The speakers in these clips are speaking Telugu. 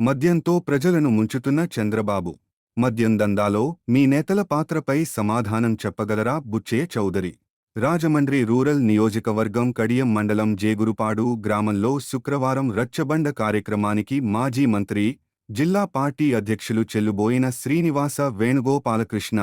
మద్యంతో ప్రజలను ముంచుతున్న చంద్రబాబు. మద్యం దందాలో మీ నేతల పాత్రపై సమాధానం చెప్పగలరా బుచ్చే చౌదరి? రాజమండ్రి రూరల్ నియోజకవర్గం కడియం మండలం జేగురుపాడు గ్రామంలో శుక్రవారం రచ్చబండ కార్యక్రమానికి మాజీ మంత్రి జిల్లా పార్టీ అధ్యక్షులు చెల్లుబోయిన శ్రీనివాస వేణుగోపాలకృష్ణ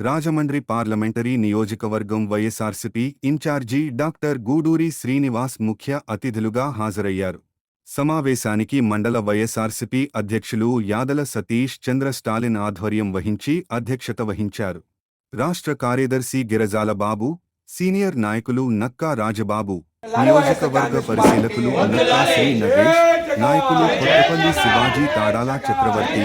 రాజమండ్రి పార్లమెంటరీ నియోజకవర్గం YSRCP in charge doctor Guduri Srinivas ముఖ్య అతిథులుగా హాజరయ్యారు. సమావేశానికి మండల వైఎస్ఆర్సీపీ అధ్యక్షులు యాదల సతీష్ చంద్ర స్టాలిన్ ఆధ్వర్యం వహించి అధ్యక్షత వహించారు. రాష్ట్ర కార్యదర్శి గిరజాల బాబు సీనియర్ నాయకులు నక్కా రాజబాబు నియోజకవర్గ పరిశీలకులు నక్కా శ్రీ నరేష్ నాయకులు కొత్తపల్లి శివాజీ తాడాల చక్రవర్తి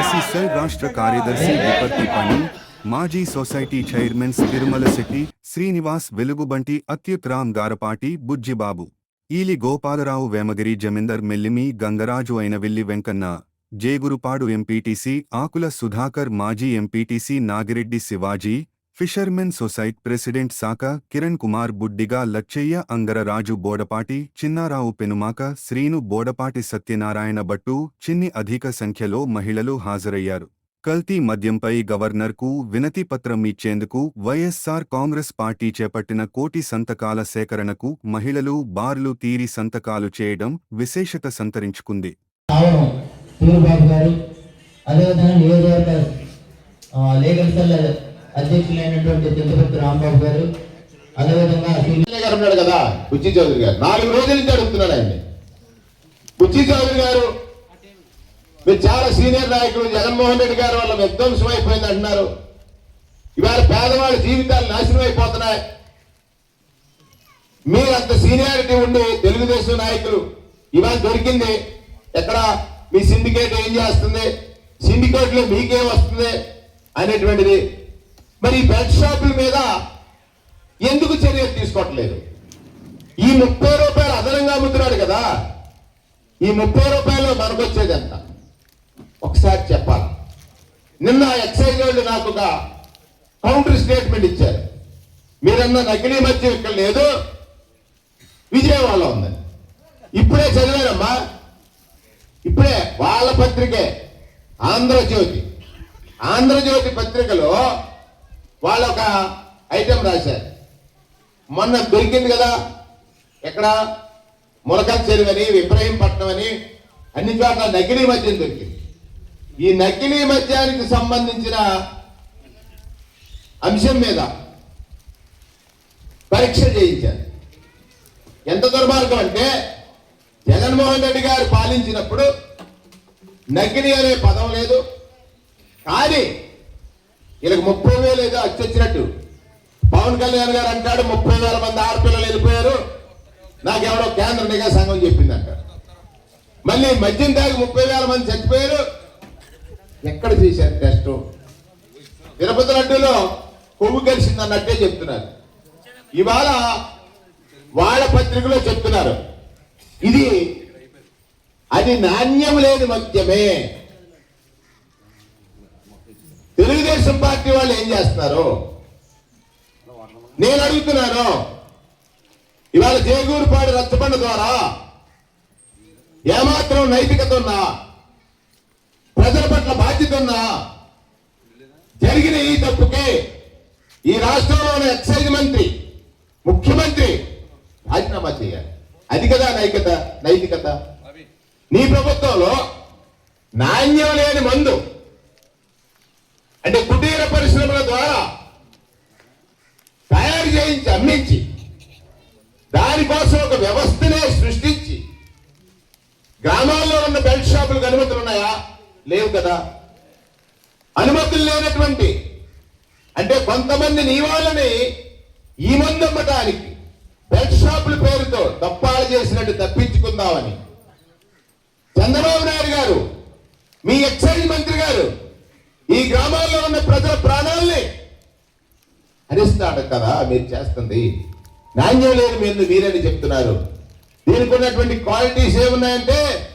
ఎస్ఈసెల్ రాష్ట్ర కార్యదర్శి విపత్తి పని మాజీ సొసైటీ చైర్మన్ తిరుమల శెట్టి శ్రీనివాస్ వెలుగుబంటి అత్యుత్రామ్ గారపాటి బుజ్జిబాబు. ఈలి గోపాలరావు వేమగిరి జమీందర్ మెల్లిమి గంగరాజు అయినవిల్లి వెంకన్న జేగురుపాడు ఎంపీటీసీ ఆకుల సుధాకర్ మాజీ MPTC Nagireddy Shivaji fishermen society president Saka Kiran Kumar Buddiga Lachayya Angararaju Bodapati Chinnarao Penumaka Srinu Bodapati Satyanarayana Bhattu Chinni అధిక సంఖ్యలో మహిళలు హాజరయ్యారు. కల్తీ మద్యంపై గవర్నర్కు వినతి పత్రం ఇచ్చేందుకు వైఎస్సార్ కాంగ్రెస్ పార్టీ చేపట్టిన కోటి సంతకాల సేకరణకు మహిళలు బార్లు తీరి సంతకాలు చేయడం విశేషత సంతరించుకుంది. అదేవిధంగా కదా బుచ్చి చౌదరి గారు. నాలుగు రోజుల నుంచి అడుగుతున్నాడు ఆయన్ని. బుచ్చి చౌదరి గారు మీరు చాలా సీనియర్ నాయకులు జగన్మోహన్ రెడ్డి గారు వాళ్ళ విధ్వంసం అయిపోయింది అంటున్నారు. ఇవాళ పేదవాళ్ళ జీవితాలు నాశనం అయిపోతున్నాయి. మీరు అంత సీనియారిటీ ఉండి తెలుగుదేశం నాయకులు ఇవాళ దొరికింది. ఎక్కడ మీ సిండికేట్ ఏం చేస్తుంది? సిండికేట్లో మీకేం వస్తుంది అనేటువంటిది. మరి ఈ బెడ్ షాపుల మీద ఎందుకు చర్యలు తీసుకోవట్లేదు? ఈ ముప్పై రూపాయలు అదనంగా అమ్ముతున్నాడు కదా. ఈ ముప్పై రూపాయలు మనకొచ్చేది ఎంత? ఒకసారి చెప్పాలి. నిన్న ఎక్సైజ్ వాళ్ళు నాకు ఒక కౌంటర్ స్టేట్మెంట్ ఇచ్చారు. మీరన్న నకిలీ మద్యం ఇక్కడ లేదు విజయవాడలో ఉందని ఇప్పుడే చదివానమ్మా ఇప్పుడే వాళ్ళ పత్రికే ఆంధ్రజ్యోతి. ఆంధ్రజ్యోతి పత్రికలో వాళ్ళు ఒక ఐటెం రాశారు. మొన్న దొరికింది కదా ఎక్కడ? మురకల్ చెరువు అని విబ్రహీంపట్నం అని అన్ని చోట్ల నకిలీ మద్యం దొరికింది. ఈ నకిలీ మద్యానికి సంబంధించిన అంశం మీద పరీక్ష చేయించారు. ఎంత దుర్మార్గం అంటే జగన్మోహన్ రెడ్డి గారు పాలించినప్పుడు నకిలీ అనే పదం లేదు. కానీ వీళ్ళకి ముప్పై వేలు ఏదో అచ్చొచ్చినట్టు. పవన్ కళ్యాణ్ గారు అంటాడు ముప్పై వేల మంది ఆడపిల్లలు వెళ్ళిపోయారు. నాకెవడో కేంద్ర నిఘా సంఘం చెప్పిందంట. మళ్ళీ మద్యం తాగి ముప్పై వేల మంది చచ్చిపోయారు. ఎక్కడ చేశారు టెస్ట్? తిరుపతి లడ్డూలో కొవ్వు కలిసింది అన్నట్టే చెప్తున్నారు. ఇవాళ వాళ్ళ పత్రికలో చెప్తున్నారు. ఇది అది నాణ్యం లేని మద్యమే. తెలుగుదేశం పార్టీ వాళ్ళు ఏం చేస్తున్నారు? నేను అడుగుతున్నాను. ఇవాళ జయగూరుపాడు రచ్చబండ ద్వారా ఏమాత్రం నైతికత ఉన్నా ప్రజల పట్ల బాధ్యత ఉందా? జరిగిన ఈ తప్పుకే ఈ రాష్ట్రంలోని ఎక్సైజ్ మంత్రి ముఖ్యమంత్రి రాజీనామా చేయాలి. అది కదా నైకత నైతికత. నీ ప్రభుత్వంలో నాణ్యం లేని మందు అంటే కుటీర పరిశ్రమల ద్వారా తయారు చేయించి అమ్మించి లేవు కదా? అనుమతులు లేనటువంటి అంటే కొంతమంది నీ వాళ్ళని ఈ మందు అమ్మటానికి బెల్ట్ షాపుల పేరుతో తప్పాలు చేసినట్టు తప్పించుకుందామని. చంద్రబాబు నాయుడు గారు మీ ఎక్సైజ్ మంత్రి గారు ఈ గ్రామాల్లో ఉన్న ప్రజల ప్రాణాలని హరిస్తాడు కదా మీరు చేస్తుంది. నాణ్యం లేని మీరు మీరని చెప్తున్నారు? దీనికి ఉన్నటువంటి క్వాలిటీస్ ఏమున్నాయంటే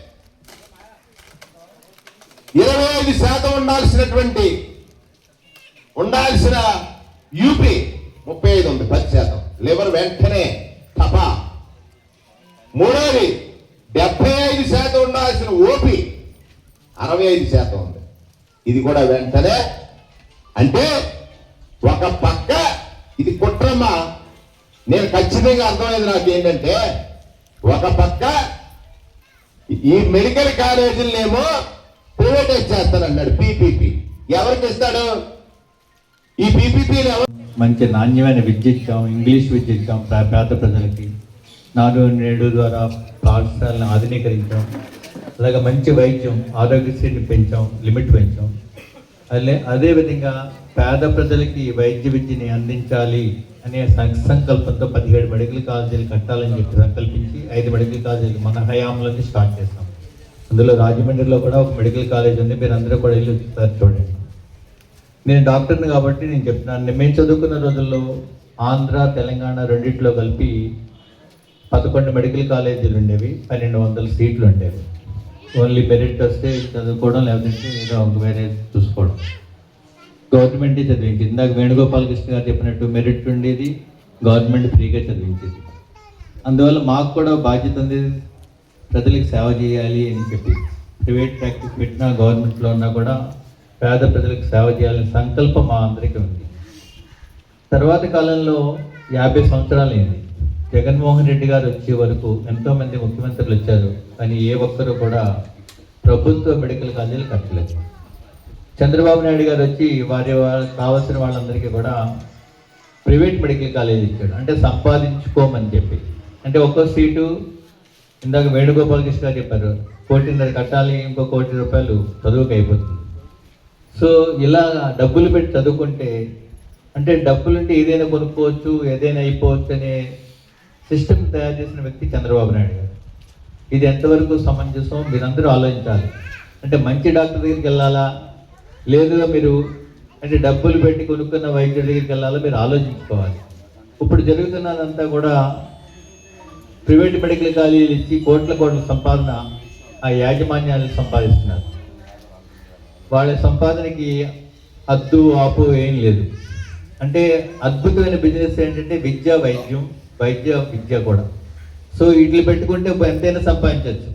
ఇరవై ఐదు శాతం ఉండాల్సినటువంటి ఉండాల్సిన యూపీ ముప్పై ఐదు ఉంది పది శాతం. లివర్ వెంటనే తపా. మూడోది డెబ్బై ఐదు శాతం ఉండాల్సిన ఓపీ అరవై ఐదు శాతం ఉంది. ఇది కూడా వెంటనే. అంటే ఒక పక్క ఇది కుట్రమ్మా. నేను ఖచ్చితంగా అర్థమైంది నాకు ఏంటంటే ఒక పక్క ఈ మెడికల్ కాలేజీలనేమో ప్రైవేటైజ్ చేస్తానన్నాడు పీపీపీ. ఎవరికి ఇస్తాడు? ఈ పీపీపీలు ఎవరు? మంచి నాణ్యమైన విద్య ఇచ్చాం ఇంగ్లీష్ విద్య ఇచ్చాం పేద ప్రజలకి. నాడు నేడు ద్వారా పాఠశాలను ఆధునీకరించాం. అలాగే మంచి వైద్యం ఆరోగ్యశ్రీని పెంచాం లిమిట్ పెంచాం. అదే అదేవిధంగా పేద ప్రజలకి వైద్య విద్యని అందించాలి అనే సం- సంకల్పంతో పదిహేడు మెడికల్ కాలేజీలు కట్టాలని చెప్పి సంకల్పించి ఐదు మెడికల్ కాలేజీలు మన హయాంలోనే స్టార్ట్ చేస్తాం అందులో రాజమండ్రిలో కూడా ఒక మెడికల్ కాలేజ్ ఉంది. మీరు అందరూ కూడా వెళ్ళి ఒకసారి చూడండి. నేను డాక్టర్ని కాబట్టి నేను చెప్తున్నాను. మేము చదువుకున్న రోజుల్లో ఆంధ్ర తెలంగాణ రెండింటిలో కలిపి పదకొండు మెడికల్ కాలేజీలు ఉండేవి. పన్నెండు వందల సీట్లు ఉండేవి. ఓన్లీ మెరిట్ వస్తే చదువుకోవడం లేకపోతే ఏదో ఒక వేరే చూసుకోవడం. గవర్నమెంటే చదివించింది. ఇందాక వేణుగోపాల్ కృష్ణ గారు చెప్పినట్టు మెరిట్ ఉండేది గవర్నమెంట్ ఫ్రీగా చదివించేది. అందువల్ల మాకు కూడా బాధ్యత ఉంది. ప్రజలకు సేవ చేయాలి అని చెప్పి ప్రైవేట్ ప్రాక్టీస్ పెట్టినా గవర్నమెంట్లో ఉన్నా కూడా పేద ప్రజలకు సేవ చేయాలని సంకల్పం మా అందరికీ ఉంది. తర్వాత కాలంలో యాభై సంవత్సరాలు అయింది జగన్మోహన్ రెడ్డి గారు వచ్చే వరకు ఎంతోమంది ముఖ్యమంత్రులు వచ్చారు కానీ ఏ ఒక్కరూ కూడా ప్రభుత్వ మెడికల్ కాలేజీలు కట్టలేదు. చంద్రబాబు నాయుడు గారు వచ్చి వారి వాళ్ళ- కావాల్సిన వాళ్ళందరికీ కూడా ప్రైవేట్ మెడికల్ కాలేజ్ ఇచ్చాడు. అంటే సంపాదించుకోమని చెప్పి. అంటే ఒక్కో సీటు ఇందాక వేణుగోపాల్ కృష్ణ గారు చెప్పారు కోటిన్నర కట్టాలి ఇంకో కోటి రూపాయలు చదువుకు అయిపోతుంది సో ఇలా డబ్బులు పెట్టి చదువుకుంటే అంటే డబ్బులుంటే ఏదైనా కొనుక్కోవచ్చు ఏదైనా అయిపోవచ్చు అనే సిస్టమ్ తయారు చేసిన వ్యక్తి చంద్రబాబు నాయుడు గారు. ఇది ఎంతవరకు సమంజసం? మీరందరూ ఆలోచించాలి. అంటే మంచి డాక్టర్ దగ్గరికి వెళ్ళాలా? లేదుగా మీరు అంటే డబ్బులు పెట్టి కొనుక్కున్న వైద్యుడి దగ్గరికి వెళ్ళాలా? మీరు ఆలోచించుకోవాలి. ఇప్పుడు జరుగుతున్నదంతా కూడా ప్రైవేట్ మెడికల్ కాలేజీలు ఇచ్చి కోట్ల కోట్ల సంపాదన ఆ యాజమాన్యాలు సంపాదిస్తున్నారు. వాళ్ళ సంపాదనకి అద్దు ఆపు ఏం లేదు. అంటే అద్భుతమైన బిజినెస్ ఏంటంటే విద్య వైద్యం వైద్య విద్య కూడా. సో వీటిని పెట్టుకుంటే ఎంతైనా సంపాదించవచ్చు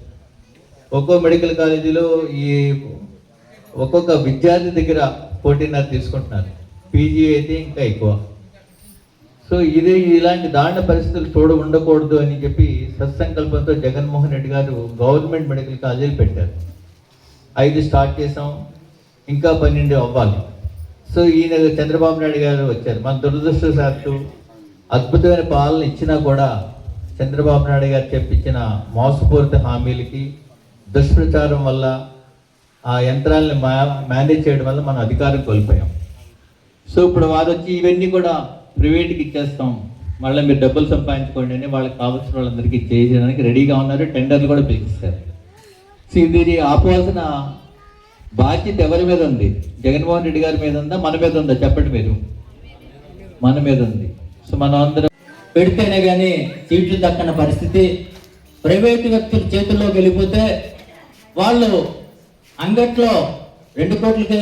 ఒక్కో మెడికల్ కాలేజీలో ఈ ఒక్కొక్క విద్యార్థి దగ్గర కోటిన్నర తీసుకుంటున్నారు. పీజీ అయితే ఇంకా ఎక్కువ. సో ఇది ఇలాంటి దారుణ పరిస్థితులు చూడ ఉండకూడదు అని చెప్పి సత్సంకల్పంతో జగన్మోహన్ రెడ్డి గారు గవర్నమెంట్ మెడికల్ కాలేజీలు పెట్టారు. ఐదు స్టార్ట్ చేసాం ఇంకా పన్నెండు అవ్వాలి. సో ఈయన చంద్రబాబు నాయుడు గారు వచ్చారు. మన దురదృష్టశాత్తు అద్భుతమైన పాలన ఇచ్చినా కూడా చంద్రబాబు నాయుడు గారు చెప్పించిన మోసపూరిత హామీలకి దుష్ప్రచారం వల్ల ఆ యంత్రాలను మేనేజ్ చేయడం వల్ల మనం అధికారం కోల్పోయాం. సో ఇప్పుడు వారు వచ్చి ఇవన్నీ కూడా ప్రైవేట్కి ఇచ్చేస్తాం. మళ్ళీ మీరు డబ్బులు సంపాదించుకోండి అని వాళ్ళకి కావాల్సిన వాళ్ళందరికీ చేయడానికి రెడీగా ఉన్నారు. టెండర్లు కూడా పిలిపిస్తారు. సో దీన్ని ఆపవలసిన బాధ్యత ఎవరి మీద ఉంది? జగన్మోహన్ రెడ్డి గారి మీద ఉందా? మన మీద ఉందా? చెప్పండి మీరు. మన మీద ఉంది. సో మనం అందరం పెడితేనే కానీ సీట్లు దక్కన పరిస్థితి. ప్రైవేటు వ్యక్తుల చేతుల్లోకి వెళ్ళిపోతే వాళ్ళు అంగట్లో రెండు కోట్లకి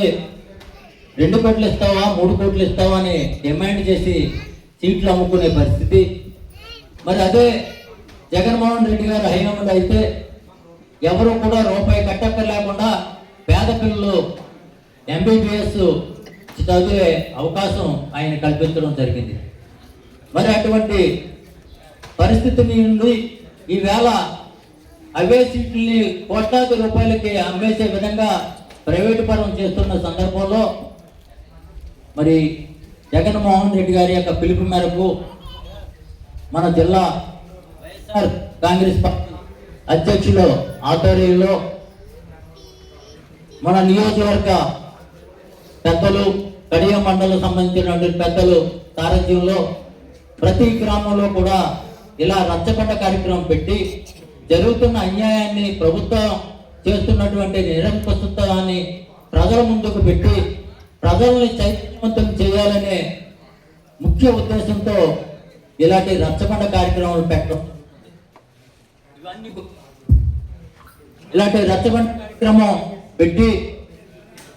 రెండు కోట్లు ఇస్తావా? మూడు కోట్లు ఇస్తావా అని డిమాండ్ చేసి సీట్లు అమ్ముకునే పరిస్థితి. మరి అదే జగన్మోహన్ రెడ్డి గారు హయాంలో అయితే ఎవరు కూడా రూపాయి కట్టక్కర్ లేకుండా పేద పిల్లలు ఎంబీబీఎస్ చదివే అవకాశం ఆయన కల్పించడం జరిగింది. మరి అటువంటి పరిస్థితి నుండి ఈవేళ అవే సీట్లని కోట్లాది రూపాయలకి అమ్మేసే విధంగా ప్రైవేటు పరం చేస్తున్న సందర్భంలో మరి జగన్మోహన్ రెడ్డి గారి యొక్క పిలుపు మేరకు మన జిల్లా వైఎస్ఆర్ కాంగ్రెస్ పార్టీ అధ్యక్షులు ఆధ్వర్యంలో మన నియోజకవర్గ పెద్దలు కడియం మండలం సంబంధించినటువంటి పెద్దలు సారథ్యంలో ప్రతి గ్రామంలో కూడా ఇలా రచ్చబండ కార్యక్రమం పెట్టి జరుగుతున్న అన్యాయాన్ని ప్రభుత్వం చేస్తున్నటువంటి నిరంకుశత్వాన్ని ప్రజల ముందుకు పెట్టి ప్రజల్ని చైతన్యవంతం చేయాలనే ముఖ్య ఉద్దేశంతో ఇలాంటి రచ్చబండ కార్యక్రమాలు పెట్టడం. ఇవన్నీ ఇలాంటి రచ్చబండ కార్యక్రమం పెట్టి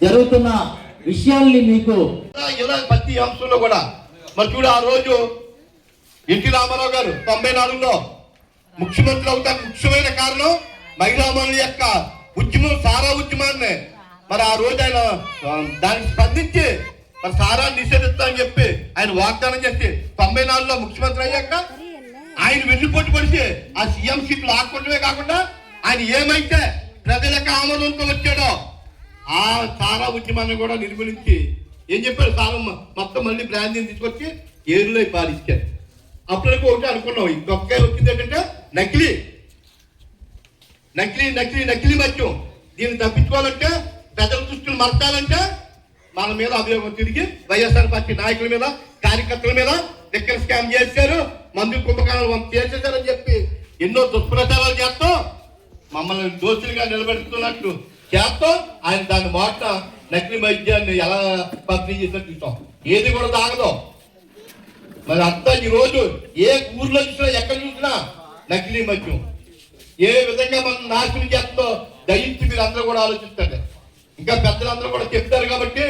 జరుగుతున్న విషయాల్ని మీకు ఇలా ప్రతి అంశంలో కూడా మరి చూడు ఆ రోజు ఎన్టీ రామారావు గారు తొంభై నాలుగులో ముఖ్యమంత్రి అవుతానికి ముఖ్యమైన కారణం మహిళామణుల యొక్క ఉద్యమం సారా ఉద్యమాన్ని మరి ఆ రోజు ఆయన దానికి స్పందించి మరి సారాన్ని నిషేధిస్తామని చెప్పి ఆయన వాగ్దానం చేసి తొంభై నాలుగులో ముఖ్యమంత్రి అయ్యాక ఆయన వెన్నుపోటు పడితే ఆ సీఎం సీట్ లాక్కుంటమే కాకుండా ఆయన ఏమైతే ప్రజలకు ఆమోదంతో వచ్చాడో ఆ సారా ఉద్యమాన్ని కూడా నిర్మూలించి ఏం చెప్పారు సారా మొత్తం మళ్ళీ బ్రాంతిని తీసుకొచ్చి ఏరులో పాలిచ్చారు. అప్పటికి ఒకటి అనుకున్నాం. ఇంకొక వచ్చింది ఏంటంటే నకిలీ. నకిలీ నకిలీ నకిలీ మద్యం. దీన్ని తప్పించుకోవాలంటే ప్రజల దృష్టిని మరచాలంటే మన మీద అభియోగం తిరిగి వైఎస్ఆర్ పార్టీ నాయకుల మీద కార్యకర్తల మీద ఎక్కడ స్కామ్ చేశారు. మందు కుంభకాలను చేసేసారని చెప్పి ఎన్నో దుష్ప్రచారాలు చేస్తాం. మమ్మల్ని దోషులుగా నిలబెడుతున్నట్టు చేస్తాం. ఆయన దాని మాట నకిలీ వైద్యాన్ని ఎలా పంపిణీ చేసినట్టు చూస్తాం. ఏది కూడా తాగదు. మరి అంతా ఈ రోజు ఏ ఊర్లో చూసినా ఎక్కడ చూసినా నకిలీ మద్యం. ఏ విధంగా మనం నాశనం చేస్తుందో దయించి మీరు అందరూ కూడా ఆలోచిస్తారు ఇంకా పెద్దలందరూ కూడా చెప్తారు కాబట్టి